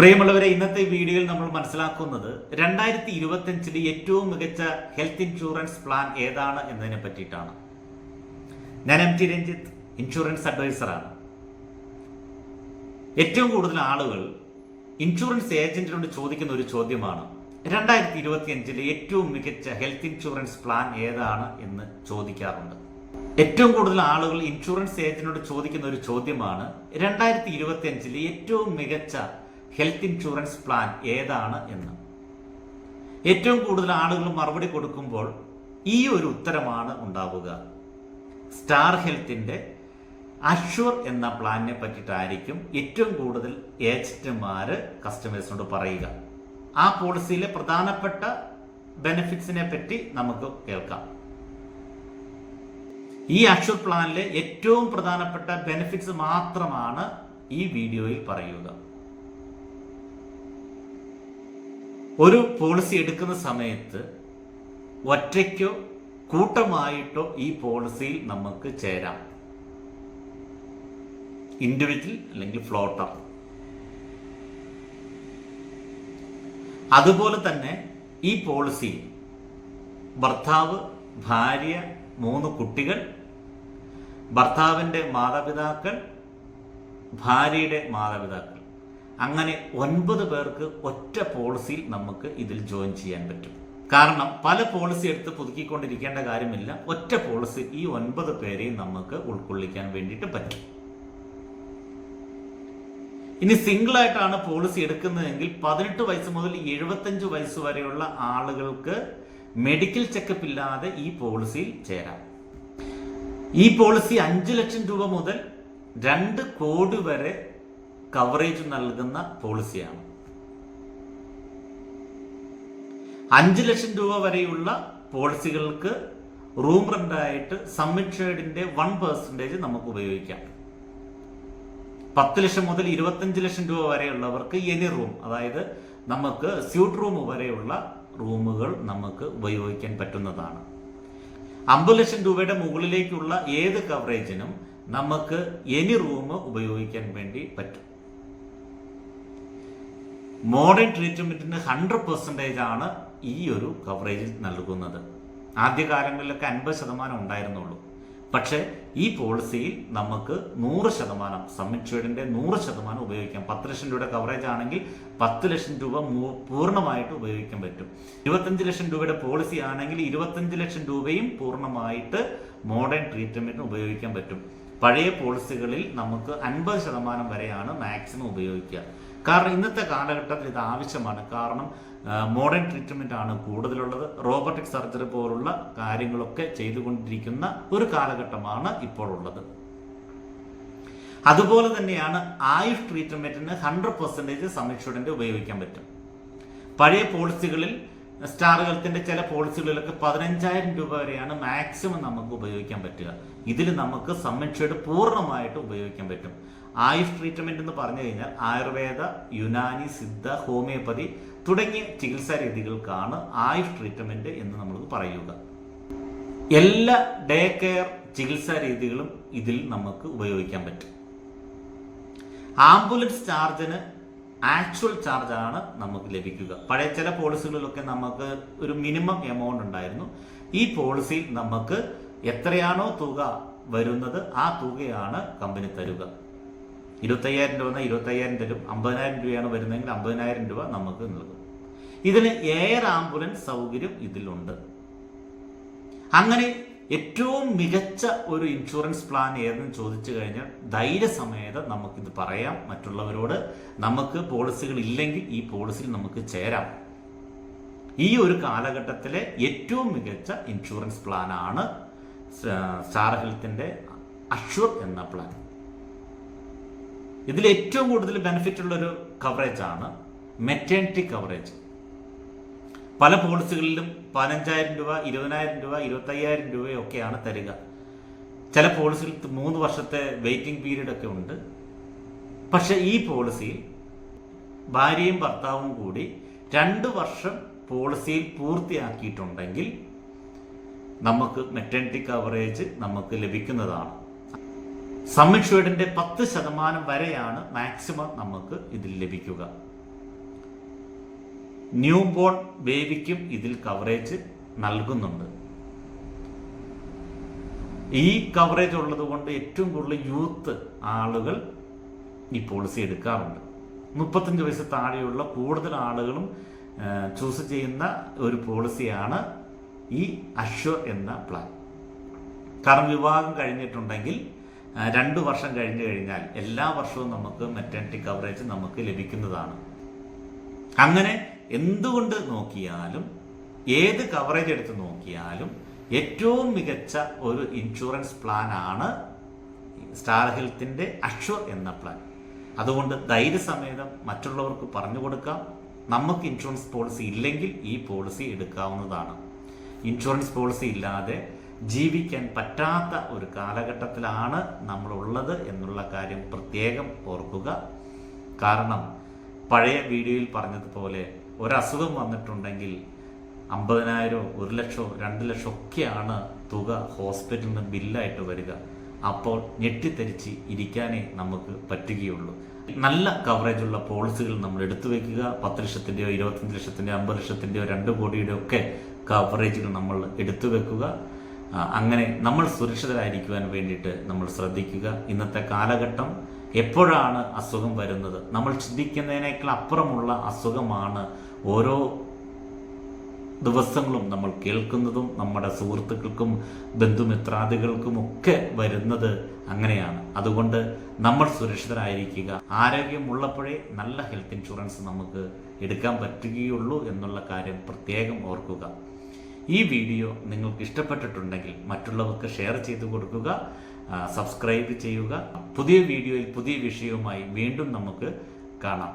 പ്രിയമുള്ളവരെ ഇന്നത്തെ വീഡിയോയിൽ നമ്മൾ മനസ്സിലാക്കുന്നത് രണ്ടായിരത്തി ഇരുപത്തിയഞ്ചിലെ ഏറ്റവും മികച്ച ഹെൽത്ത് ഇൻഷുറൻസ് പ്ലാൻ ഏതാണ് എന്നതിനെ പറ്റിയിട്ടാണ്. ഞാൻ എം ടി രഞ്ജിത്ത് ഇൻഷുറൻസ് അഡ്വൈസറാണ്. ഏറ്റവും കൂടുതൽ ആളുകൾ ഇൻഷുറൻസ് ഏജന്റിനോട് ചോദിക്കുന്ന ഒരു ചോദ്യമാണ് രണ്ടായിരത്തി ഇരുപത്തിയഞ്ചിലെ ഏറ്റവും മികച്ച ഹെൽത്ത് ഇൻഷുറൻസ് പ്ലാൻ ഏതാണ് എന്ന് ചോദിക്കാറുണ്ട്. ഏറ്റവും കൂടുതൽ ആളുകൾ ഇൻഷുറൻസ് ഏജന്റിനോട് ചോദിക്കുന്ന ഒരു ചോദ്യമാണ് രണ്ടായിരത്തി ഇരുപത്തിയഞ്ചിലെ ഏറ്റവും മികച്ച ഹെൽത്ത് ഇൻഷുറൻസ് പ്ലാൻ ഏതാണ് എന്ന്. ഏറ്റവും കൂടുതൽ ആളുകൾ മറുപടി കൊടുക്കുമ്പോൾ ഈ ഒരു ഉത്തരമാണ് ഉണ്ടാവുക. സ്റ്റാർ ഹെൽത്തിന്റെ അഷ്വർ എന്ന പ്ലാനിനെ പറ്റിയിട്ടായിരിക്കും ഏറ്റവും കൂടുതൽ ഏജന്റുമാർ കസ്റ്റമേഴ്സിനോട് പറയുക. ആ പോളിസിയിലെ പ്രധാനപ്പെട്ട ബെനിഫിറ്റ്സിനെ പറ്റി നമുക്ക് കേൾക്കാം. ഈ അഷ്വർ പ്ലാനിലെ ഏറ്റവും പ്രധാനപ്പെട്ട ബെനിഫിറ്റ്സ് മാത്രമാണ് ഈ വീഡിയോയിൽ പറയുക. ഒരു പോളിസി എടുക്കുന്ന സമയത്ത് ഒറ്റയ്ക്കോ കൂട്ടമായിട്ടോ ഈ പോളിസിയിൽ നമുക്ക് ചേരാം. ഇൻഡിവിജ്വൽ അല്ലെങ്കിൽ ഫ്ലോട്ടർ അതുപോലെ തന്നെ ഈ പോളിസി ഭർത്താവ് ഭാര്യ മൂന്ന് കുട്ടികൾ ഭർത്താവിന്റെ മാതാപിതാക്കൾ ഭാര്യയുടെ മാതാപിതാക്കൾ. അങ്ങനെ ഒൻപത് പേർക്ക് ഒറ്റ പോളിസിയിൽ നമുക്ക് ഇതിൽ ജോയിൻ ചെയ്യാൻ പറ്റും. കാരണം പല പോളിസി എടുത്ത് പുതുക്കിക്കൊണ്ടിരിക്കേണ്ട കാര്യമില്ല. ഒറ്റ പോളിസി ഈ ഒൻപത് പേരെയും നമുക്ക് ഉൾക്കൊള്ളിക്കാൻ വേണ്ടിയിട്ട് പറ്റും. ഇനി സിംഗിൾ ആയിട്ടാണ് പോളിസി എടുക്കുന്നതെങ്കിൽ പതിനെട്ട് വയസ്സ് മുതൽ എഴുപത്തഞ്ച് വയസ്സ് വരെയുള്ള ആളുകൾക്ക് മെഡിക്കൽ ചെക്കപ്പ് ഇല്ലാതെ ഈ പോളിസിയിൽ ചേരാം. ഈ പോളിസി അഞ്ച് ലക്ഷം രൂപ മുതൽ രണ്ട് കോടി വരെ കവറേജ് നൽകുന്ന പോളിസിയാണ് അഞ്ച് ലക്ഷം രൂപ വരെയുള്ള പോളിസികൾക്ക് റൂം റെന്റായിട്ട് സമ്മിറ്റേഡിന്റെ വൺ പെർസെന്റേജ് നമുക്ക് ഉപയോഗിക്കാം. പത്ത് ലക്ഷം മുതൽ ഇരുപത്തഞ്ച് ലക്ഷം രൂപ വരെയുള്ളവർക്ക് എനി റൂം അതായത് നമുക്ക് സ്യൂട്ട് റൂം വരെയുള്ള റൂമുകൾ നമുക്ക് ഉപയോഗിക്കാൻ പറ്റുന്നതാണ്. അമ്പത് ലക്ഷം രൂപയുടെ മുകളിലേക്കുള്ള ഏത് കവറേജിനും നമുക്ക് എനി റൂം ഉപയോഗിക്കാൻ വേണ്ടി പറ്റും. മോഡേൺ ട്രീറ്റ്മെന്റിന് ഹൺഡ്രഡ് പെർസെന്റേജ് ആണ് ഈ ഒരു കവറേജിൽ നൽകുന്നത്. ആദ്യകാലങ്ങളിലൊക്കെ അൻപത് ശതമാനം ഉണ്ടായിരുന്നുള്ളൂ. പക്ഷേ ഈ പോളിസിയിൽ നമുക്ക് നൂറ് ശതമാനം സമ്മിറ്റ്ഷേഡിന്റെ നൂറ് ശതമാനം ഉപയോഗിക്കാം. പത്ത് ലക്ഷം രൂപയുടെ കവറേജ് ആണെങ്കിൽ പത്ത് ലക്ഷം രൂപ പൂർണമായിട്ട് ഉപയോഗിക്കാൻ പറ്റും. ഇരുപത്തഞ്ച് ലക്ഷം രൂപയുടെ പോളിസി ആണെങ്കിൽ ഇരുപത്തഞ്ച് ലക്ഷം രൂപയും പൂർണമായിട്ട് മോഡേൺ ട്രീറ്റ്മെന്റിന് ഉപയോഗിക്കാൻ പറ്റും. പഴയ പോളിസികളിൽ നമുക്ക് അൻപത് ശതമാനം വരെയാണ് മാക്സിമം ഉപയോഗിക്കുക. കാരണം ഇന്നത്തെ കാലഘട്ടത്തിൽ ഇത് ആവശ്യമാണ്. കാരണം മോഡേൺ ട്രീറ്റ്മെന്റ് ആണ് കൂടുതലുള്ളത്. റോബോട്ടിക് സർജറി പോലുള്ള കാര്യങ്ങളൊക്കെ ചെയ്തുകൊണ്ടിരിക്കുന്ന ഒരു കാലഘട്ടമാണ് ഇപ്പോൾ ഉള്ളത് അതുപോലെ തന്നെയാണ് ആയുഷ് ട്രീറ്റ്മെന്റിന് ഹൺഡ്രഡ് പെർസെന്റേജ് സമിക്ഷുഡന്റ് ഉപയോഗിക്കാൻ പറ്റും. പഴയ പോളിസികളിൽ ഹെൽത്തിന്റെ ചില പോളിസികളിലൊക്കെ പതിനഞ്ചായിരം രൂപ വരെയാണ് മാക്സിമം നമുക്ക് ഉപയോഗിക്കാൻ പറ്റുക. ഇതിൽ നമുക്ക് സമ്മിക്ഷേഡ് പൂർണമായിട്ട് ഉപയോഗിക്കാൻ പറ്റും. ആയുഷ് ട്രീറ്റ്മെന്റ് എന്ന് പറഞ്ഞു കഴിഞ്ഞാൽ ആയുർവേദ യുനാനി സിദ്ധ ഹോമിയോപ്പതി തുടങ്ങിയ ചികിത്സാ രീതികൾക്കാണ് ആയുഷ് ട്രീറ്റ്മെന്റ് എന്ന് നമ്മൾ പറയുക. എല്ലാ ഡേ കെയർ ചികിത്സാ രീതികളും ഇതിൽ നമുക്ക് ഉപയോഗിക്കാൻ പറ്റും. ആംബുലൻസ് ചാർജിന് ആക്ച്വൽ ചാർജാണ് നമുക്ക് ലഭിക്കുക. പഴയ ചില പോളിസികളിലൊക്കെ നമുക്ക് ഒരു മിനിമം എമൗണ്ട് ഉണ്ടായിരുന്നു. ഈ പോളിസിയിൽ നമുക്ക് എത്രയാണോ തുക വരുന്നത് ആ തുകയാണ് കമ്പനി തരുക. ഇരുപത്തയ്യായിരം രൂപ എന്നാൽ ഇരുപത്തയ്യായിരം തരും. അമ്പതിനായിരം രൂപയാണ് വരുന്നതെങ്കിൽ അമ്പതിനായിരം രൂപ നമുക്ക് നൽകും. ഇതിന് എയർ ആംബുലൻസ് സൗകര്യം ഇതിലുണ്ട്. അങ്ങനെ ഏറ്റവും മികച്ച ഒരു ഇൻഷുറൻസ് പ്ലാൻ ഏതെന്ന് ചോദിച്ചു കഴിഞ്ഞാൽ ധൈര്യസമേതം നമുക്കിത് പറയാം. മറ്റുള്ളവരോട് നമുക്ക് പോളിസികൾ ഇല്ലെങ്കിൽ ഈ പോളിസിയിൽ നമുക്ക് ചേരാം. ഈ ഒരു കാലഘട്ടത്തിലെ ഏറ്റവും മികച്ച ഇൻഷുറൻസ് പ്ലാനാണ് സ്റ്റാർ ഹെൽത്തിന്റെ അഷ്വർ എന്ന പ്ലാൻ ഇതിൽ ഏറ്റവും കൂടുതൽ ബെനിഫിറ്റ് ഉള്ളൊരു കവറേജാണ് മെറ്റേണിറ്റി കവറേജ് പല പോളിസികളിലും പതിനഞ്ചായിരം രൂപ ഇരുപതിനായിരം രൂപ ഇരുപത്തയ്യായിരം രൂപയൊക്കെയാണ് തരിക. ചില പോളിസികൾ മൂന്ന് വർഷത്തെ വെയിറ്റിംഗ് പീരീഡ് ഒക്കെ ഉണ്ട്. പക്ഷെ ഈ പോളിസിയിൽ ഭാര്യയും ഭർത്താവും കൂടി രണ്ട് വർഷം പോളിസിയിൽ പൂർത്തിയാക്കിയിട്ടുണ്ടെങ്കിൽ നമുക്ക് മെറ്റേണിറ്റി കവറേജ് നമുക്ക് ലഭിക്കുന്നതാണ്. സമ്മിഷേഡിന്റെ പത്ത് ശതമാനം വരെയാണ് മാക്സിമം നമുക്ക് ഇതിൽ ലഭിക്കുക. ന്യൂ ബോൺ ബേബിക്കും ഇതിൽ കവറേജ് നൽകുന്നുണ്ട്. ഈ കവറേജ് ഉള്ളത് കൊണ്ട് ഏറ്റവും കൂടുതൽ യൂത്ത് ആളുകൾ ഈ പോളിസി എടുക്കാറുണ്ട്. മുപ്പത്തഞ്ച് വയസ്സ് താഴെയുള്ള കൂടുതൽ ആളുകളും ചൂസ് ചെയ്യുന്ന ഒരു പോളിസിയാണ് ഈ അഷ്വർ എന്ന പ്ലാൻ. കാരണം വിവാഹം കഴിഞ്ഞിട്ടുണ്ടെങ്കിൽ രണ്ട് വർഷം കഴിഞ്ഞു കഴിഞ്ഞാൽ എല്ലാ വർഷവും നമുക്ക് മെറ്റേണിറ്റി കവറേജ് നമുക്ക് ലഭിക്കുന്നതാണ്. അങ്ങനെ എന്തുകൊണ്ട് നോക്കിയാലും ഏത് കവറേജ് എടുത്ത് നോക്കിയാലും ഏറ്റവും മികച്ച ഒരു ഇൻഷുറൻസ് പ്ലാൻ ആണ് സ്റ്റാർ ഹെൽത്തിന്റെ അഷ്വർ എന്ന പ്ലാൻ അതുകൊണ്ട് ധൈര്യസമേതം മറ്റുള്ളവർക്ക് പറഞ്ഞു കൊടുക്കാം. നമുക്ക് ഇൻഷുറൻസ് പോളിസി ഇല്ലെങ്കിൽ ഈ പോളിസി എടുക്കാവുന്നതാണ്. ഇൻഷുറൻസ് പോളിസി ഇല്ലാതെ ജീവിക്കാൻ പറ്റാത്ത ഒരു കാലഘട്ടത്തിലാണ് നമ്മളുള്ളത് എന്നുള്ള കാര്യം പ്രത്യേകം ഓർക്കുക. കാരണം പഴയ വീഡിയോയിൽ പറഞ്ഞതുപോലെ ഒരസുഖം വന്നിട്ടുണ്ടെങ്കിൽ അമ്പതിനായിരമോ ഒരു ലക്ഷമോ രണ്ട് ലക്ഷം ഒക്കെയാണ് തുക ഹോസ്പിറ്റലിൽ നിന്ന് ബില്ലായിട്ട് വരിക. അപ്പോൾ ഞെട്ടിത്തെരിച്ച് ഇരിക്കാനേ നമുക്ക് പറ്റുകയുള്ളൂ. നല്ല കവറേജ് ഉള്ള പോളിസികൾ നമ്മൾ എടുത്തു വെക്കുക. പത്ത് ലക്ഷത്തിന്റെയോ ഇരുപത്തഞ്ച് ലക്ഷത്തിന്റെയോ അമ്പത് ലക്ഷത്തിന്റെയോ രണ്ട് കോടിയുടെ ഒക്കെ കവറേജുകൾ നമ്മൾ എടുത്തു വെക്കുക. അങ്ങനെ നമ്മൾ സുരക്ഷിതരായിരിക്കുവാൻ വേണ്ടിയിട്ട് നമ്മൾ ശ്രദ്ധിക്കുക. ഇന്നത്തെ കാലഘട്ടം എപ്പോഴാണ് അസുഖം വരുന്നത്? നമ്മൾ ചിന്തിക്കുന്നതിനേക്കാൾ അപ്പുറമുള്ള അസുഖമാണ് ഓരോ ദിവസങ്ങളും നമ്മൾ കേൾക്കുന്നതും നമ്മുടെ സുഹൃത്തുക്കൾക്കും ബന്ധുമിത്രാദികൾക്കും ഒക്കെ വരുന്നത് അങ്ങനെയാണ്. അതുകൊണ്ട് നമ്മൾ സുരക്ഷിതരായിരിക്കുക. ആരോഗ്യമുള്ളപ്പോഴേ നല്ല ഹെൽത്ത് ഇൻഷുറൻസ് നമുക്ക് എടുക്കാൻ പറ്റുകയുള്ളൂ എന്നുള്ള കാര്യം പ്രത്യേകം ഓർക്കുക. ഈ വീഡിയോ നിങ്ങൾക്ക് ഇഷ്ടപ്പെട്ടിട്ടുണ്ടെങ്കിൽ മറ്റുള്ളവർക്ക് ഷെയർ ചെയ്തു കൊടുക്കുക സബ്സ്ക്രൈബ് ചെയ്യുക. പുതിയ വീഡിയോയിൽ പുതിയ വിഷയവുമായി വീണ്ടും നമുക്ക് കാണാം.